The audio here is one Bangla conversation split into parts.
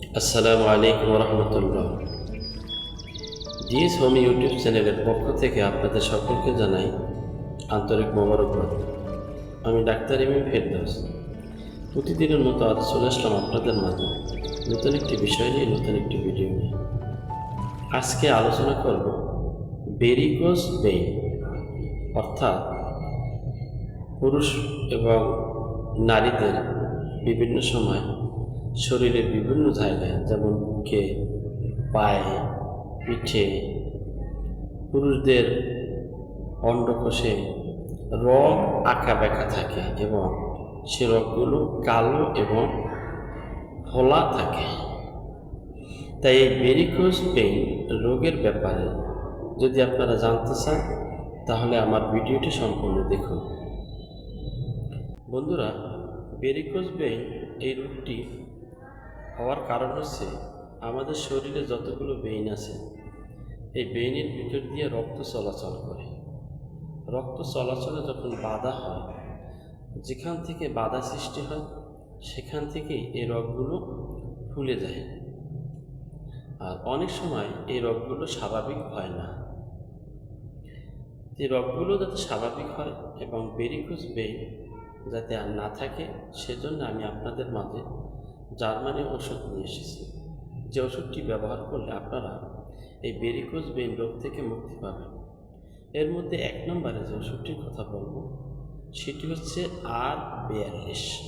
আসসালামু আলাইকুম রহমতুল্লাহ জিএস হোম ইউটিউব চ্যানেলের পক্ষ থেকে আপনাদের সকলকে জানাই আন্তরিক মোবারকবাদ। আমি ডাক্তার এম ফেরদৌস। প্রতিদিনের মতো আজ চলে আসলাম আপনাদের মাঝে নতুন একটি বিষয় নিয়ে, নতুন একটি ভিডিও নিয়ে। আজকে আলোচনা করব বেরিকোস বেইন অর্থাৎ পুরুষ এবং নারীদের বিভিন্ন সময় শরীরের বিভিন্ন জায়গায়, যেমন বুকে, পায়ে, পিঠে, পুরুষদের অন্ডকোষে রগ আঁকা ব্যাকা থাকে এবং সে রগগুলো কালো এবং ফোলা থাকে। তাই এই ভেরিকোজ পেইন রোগের ব্যাপারে যদি আপনারা জানতে চান, তাহলে আমার ভিডিওটি সম্পূর্ণ দেখুন। বন্ধুরা ভেরিকোজ পেইন এই রোগটি হওয়ার কারণ হচ্ছে আমাদের শরীরে যতগুলো বেইন আছে, এই বেইনের ভিতর দিয়ে রক্ত চলাচল করে। রক্ত চলাচলে যখন বাধা হয়, যেখান থেকে বাধা সৃষ্টি হয়, সেখান থেকেই এই রগগুলো ফুলে যায়। আর অনেক সময় এই রগগুলো স্বাভাবিক হয় না। এই রগগুলো যাতে স্বাভাবিক হয় এবং বেরিকোজ বেইন যাতে আর না থাকে, সেজন্য আমি আপনাদের মাঝে জার্মানি ওষুধ নিয়ে এসেছি। যে ওষুধটি ব্যবহার করলে আপনারা এই বেরিকোজ বেইন রোগ থেকে মুক্তি পাবেন। এর মধ্যে এক নম্বরে যে ওষুধটির কথা বলব, সেটি হচ্ছে আর বিয়াল্লিশ।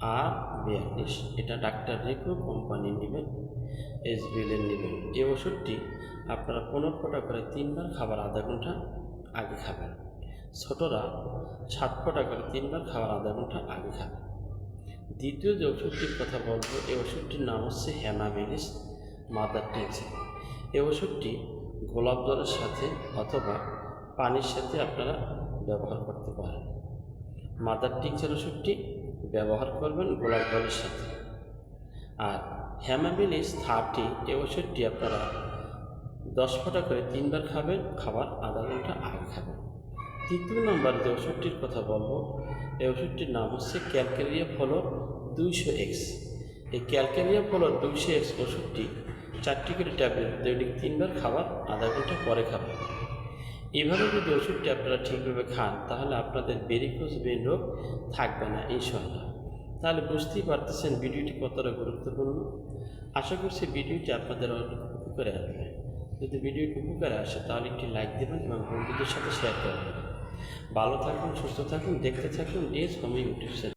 আর বিয়াল্লিশ, এটা ডাক্তার রেকো কোম্পানি নেবেন এস বিলের নেবেন। এই ওষুধটি আপনারা পনেরো ফোঁটা করে তিনবার খাবার আধা ঘণ্টা আগে খাবেন। ছোটরা সাত ফোঁটা করে তিনবার খাবার আধা ঘণ্টা আগে খাবেন। দ্বিতীয় যে ওষুধটির কথা বলব, এই ওষুধটির নাম হচ্ছে হ্যামাবিলিস মাদার টিনসেন এই ওষুধটি গোলাপ জলের সাথে অথবা পানির সাথে আপনারা ব্যবহার করতে পারেন। মাদার টিংচার ওষুধটি ব্যবহার করবেন গোলাপ জলের সাথে। আর হ্যামাবিলিস থার্টি, এই ওষুধটি আপনারা দশ ফোঁটা করে তিনবার খাবেন, খাবার আধা ঘণ্টা আগে খাবেন। তৃতীয় নম্বর যে ওষুধটির কথা বলব, এই ওষুধটির নাম হচ্ছে ক্যালকেরিয়া ফলো দুইশো এক্স। এই ক্যালকেরিয়া ফলো দুইশো এক্স ওষুধটি চারটি করে ট্যাবলেট, দৈনিক তিনবার খাবার, আধা ঘণ্টা পরে খাবেন এভাবে যদি ওষুধটি আপনারা ঠিকভাবে খান, তাহলে আপনাদের বেরিকোজ বেন রোগ থাকবে না ইনশাল্লাহ তাহলে বুঝতেই পারতেছেন ভিডিওটি কতটা গুরুত্বপূর্ণ। আশা করছি ভিডিওটি আপনাদের অনেক উপকারে আসবে। যদি ভিডিওটি উপকারে আসে, তাহলে একটি লাইক দেবেন এবং বন্ধুদের সাথে শেয়ার করবেন। ভালো থাকুন সুস্থ থাকুন দেখতে থাকুন ডিএস চ্যানেল